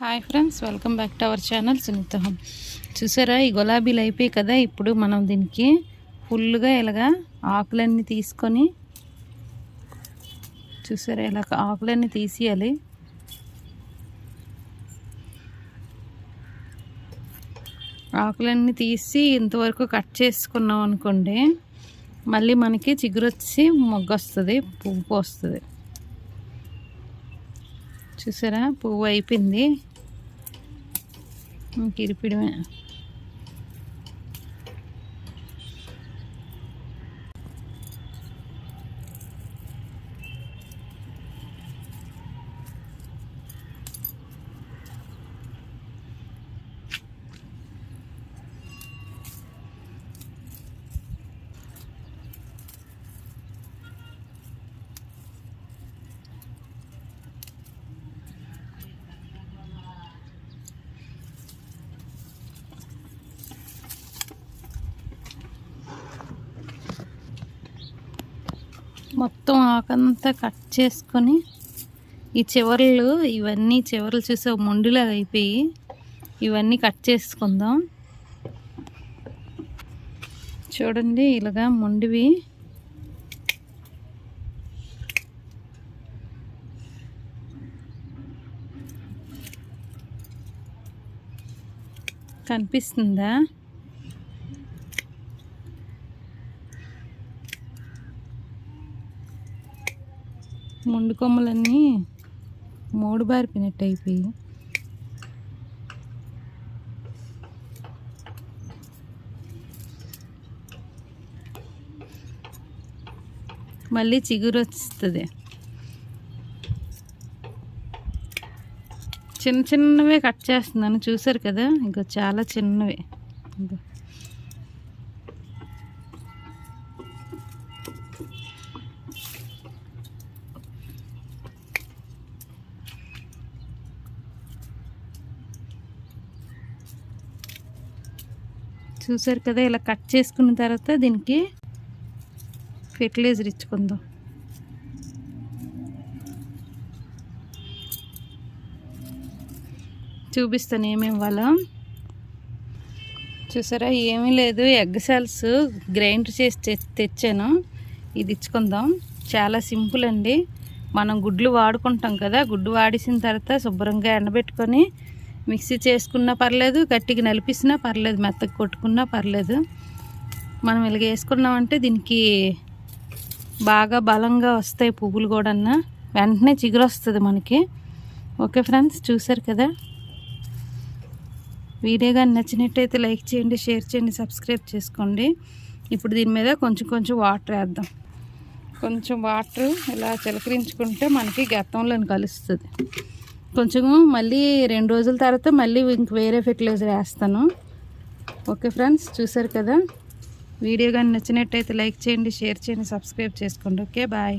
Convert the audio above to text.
Hi friends welcome back to our channel Sunitha home చూసారా ఈ గులాబీలు అయిపోయి కదా ఇప్పుడు మనం దీనికి ఫుల్గా ఇలాగా ఆకులన్నీ తీసుకొని చూసారా ఇలా ఆకులన్నీ తీసేయాలి. ఆకులన్నీ తీసి ఇంతవరకు కట్ చేసుకున్నాం అనుకోండి మళ్ళీ మనకి చిగురొచ్చి మొగ్గ వస్తుంది పువ్వు వస్తుంది. చూసారా పువ్వు అయిపోయింది. ఇంక మొత్తం ఆకంతా కట్ చేసుకొని ఈ చివర్లు ఇవన్నీ చివర్లు చూసే మొండిలాగా అయిపోయి ఇవన్నీ కట్ చేసుకుందాం. చూడండి ఇలాగా మొండివి. కనిపిస్తుందా? ముండు కొమ్మలన్నీ మూడు బారిపోయినట్టు అయిపోయి. మళ్ళీ చిగురు వస్తుంది చిన్న చిన్నవే కట్ చేస్తున్నాను చూసారు కదా? ఇంకా చాలా చిన్నవి. చూసారు కదా ఇలా కట్ చేసుకున్న తర్వాత దీనికి ఫెర్టిలైజర్ ఇచ్చుకుందాం. చూపిస్తాను ఏమేమి వాళ్ళం చూసారా ఏమీ లేదు. ఎగ్ సెల్స్ గ్రైండ్ చేసి తె- తెచ్చాను. ఇది ఇచ్చుకుందాం. చాలా సింపుల్ అండి. మనం గుడ్లు వాడుకుంటాం కదా గుడ్డు వాడేసిన తర్వాత శుభ్రంగా ఎండబెట్టుకొని మిక్సీ చేసుకున్నా పర్లేదు గట్టిగా నలిపిసినా పర్లేదు మెత్తగా కొట్టుకున్నా పర్లేదు. మనం ఇలాగ వేసుకున్నామంటే దీనికి బాగా బలంగా వస్తాయి పువ్వులు కూడా వెంటనే చిగురు వస్తుంది మనకి. ఓకే ఫ్రెండ్స్ చూసారు కదా? వీడియో కానీ నచ్చినట్టయితే లైక్ చేయండి షేర్ చేయండి సబ్స్క్రైబ్ చేసుకోండి. ఇప్పుడు దీని మీద కొంచెం కొంచెం వాటర్ వేద్దాం. కొంచెం వాటర్ ఇలా చిలకరించుకుంటే మనకి గతంలో కలుస్తుంది. కొంచెం మళ్ళీ రెండు రోజుల తర్వాత మళ్ళీ ఇంక వేరే ఫెర్టిలైజర్ వేస్తాను. ఓకే ఫ్రెండ్స్ చూసారు కదా? వీడియో కానీ నచ్చినట్టయితే లైక్ చేయండి షేర్ చేయండి సబ్స్క్రైబ్ చేసుకోండి. Okay bye